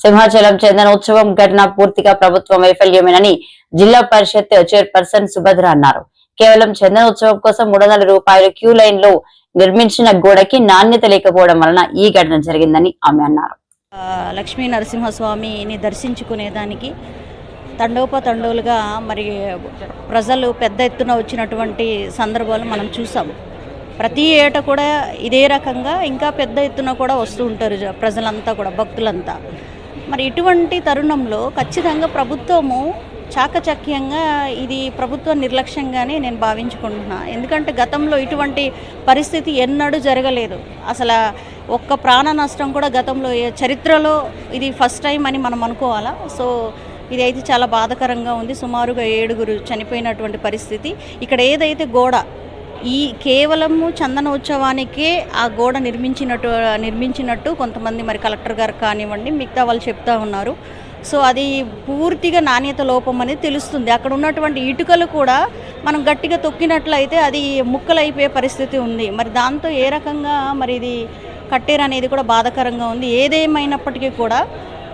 సింహాచలం చందనోత్సవం ఘటన పూర్తిగా ప్రభుత్వం వైఫల్యమేనని జిల్లా పరిషత్ చైర్పర్సన్ సుభద్ర అన్నారు. కేవలం చందనోత్సవం కోసం మూడు వందల రూపాయలు క్యూ లైన్లో నిర్మించిన గోడకి నాణ్యత లేకపోవడం వలన ఈ ఘటన జరిగిందని ఆమె అన్నారు. లక్ష్మీ నరసింహస్వామిని దర్శించుకునేదానికి తండోపతండోలుగా మరి ప్రజలు పెద్ద ఎత్తున వచ్చినటువంటి సందర్భాలు మనం చూసాము ప్రతి ఏట కూడా ఇదే రకంగా ఇంకా పెద్ద ఎత్తున కూడా వస్తూ ఉంటారు జ- ప్రజలంతా కూడా భక్తులంతా. మరి ఇటువంటి తరుణంలో ఖచ్చితంగా ప్రభుత్వము చాకచక్యంగా ఇది ప్రభుత్వ నిర్లక్ష్యంగానే నేను భావించుకుంటున్నా. ఎందుకంటే గతంలో ఇటువంటి పరిస్థితి ఎన్నడూ జరగలేదు. అసలు ఒక్క ప్రాణ నష్టం కూడా గతంలో చరిత్రలో ఇది ఫస్ట్ టైం అని మనం అనుకోవాలా? సో ఇది అయితే చాలా బాధాకరంగా ఉంది. సుమారుగా ఏడుగురు చనిపోయినటువంటి పరిస్థితి. ఇక్కడ ఏదైతే గోడ ఈ కేవలము చందనోత్సవానికే ఆ గోడ నిర్మించినట్టు నిర్మించినట్టు కొంతమంది మరి కలెక్టర్ గారు కానివ్వండి మిగతా వాళ్ళు చెప్తా ఉన్నారు. సో అది పూర్తిగా నాణ్యత లోపం అనేది తెలుస్తుంది. అక్కడ ఉన్నటువంటి ఇటుకలు కూడా మనం గట్టిగా తొక్కినట్లయితే అది ముక్కలైపోయే పరిస్థితి ఉంది. మరి దాంతో ఏ రకంగా మరి ఇది కట్టేరు అనేది కూడా బాధాకరంగా ఉంది. ఏదేమైనప్పటికీ కూడా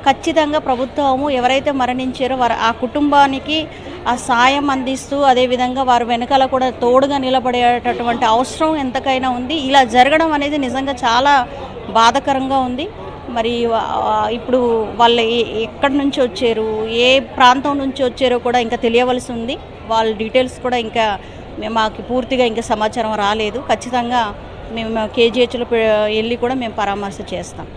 ఖచ్చితంగా ప్రభుత్వము ఎవరైతే మరణించారో వారు ఆ కుటుంబానికి ఆ సాయం అందిస్తూ అదేవిధంగా వారి వెనకాల కూడా తోడుగా నిలబడేటటువంటి అవసరం ఎంతకైనా ఉంది. ఇలా జరగడం అనేది నిజంగా చాలా బాధాకరంగా ఉంది. మరి ఇప్పుడు వాళ్ళు ఎక్కడి నుంచి వచ్చారు ఏ ప్రాంతం నుంచి వచ్చారో కూడా ఇంకా తెలియవలసి ఉంది. వాళ్ళ డీటెయిల్స్ కూడా ఇంకా మేము మాకు పూర్తిగా ఇంకా సమాచారం రాలేదు. ఖచ్చితంగా మేము కేజీహెచ్లో వెళ్ళి కూడా మేము పరామర్శ చేస్తాం.